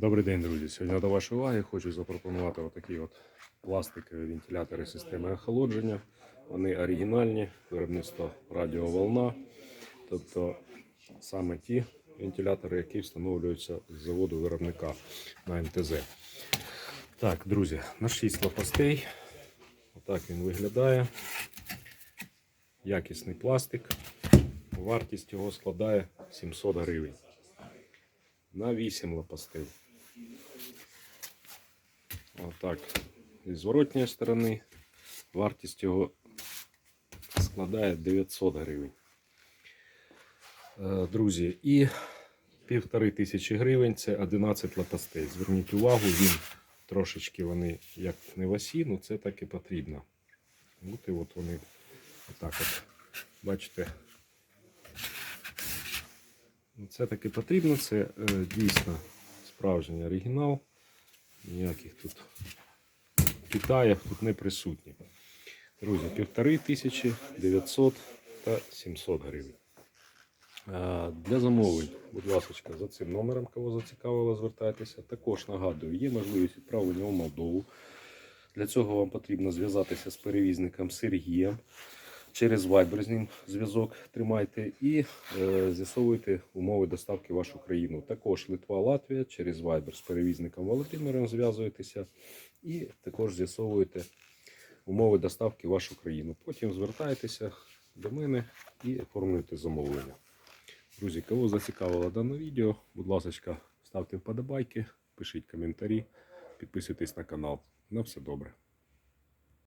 Добрий день, друзі. Сьогодні до вашої уваги хочу запропонувати отакі от пластикові вентилятори системи охолодження. Вони оригінальні, виробництво радіоволна. Тобто саме ті вентилятори, які встановлюються з заводу виробника на МТЗ. Так, друзі, на 6 лопастей. Отак він виглядає. Якісний пластик. Вартість його складає 700 гривень. На 8 лопастей. Отак. З зворотньої сторони вартість його складає 900 гривень. Е, Друзі, і півтори тисячі гривень це 11 лопастей. Зверніть увагу, він трошечки вони як не в осі, ну це так і потрібно. От і от вони отак от. Бачите, Ну, Це таки потрібно, це е, дійсно справжній оригінал. Ніяких тут Китаїв тут не присутні. Друзі, півтори тисячі 900 та 700 гривень. Е, Для замовлень, будь ласка, за цим номером, кого зацікавило, звертайтеся. Також нагадую, є можливість відправлення у Молдову. Для цього вам потрібно зв'язатися з перевізником Сергієм. Через Viber з ним зв'язок тримайте і е, з'ясовуйте умови доставки в вашу країну. Також Литва, Латвія через Viber з перевізником Володимиром зв'язуєтеся і також з'ясовуєте умови доставки в вашу країну. Потім звертайтеся до мене і оформлюйте замовлення. Друзі, кого зацікавило дане відео, будь ласка, ставте вподобайки, пишіть коментарі, підписуйтесь на канал. На все добре.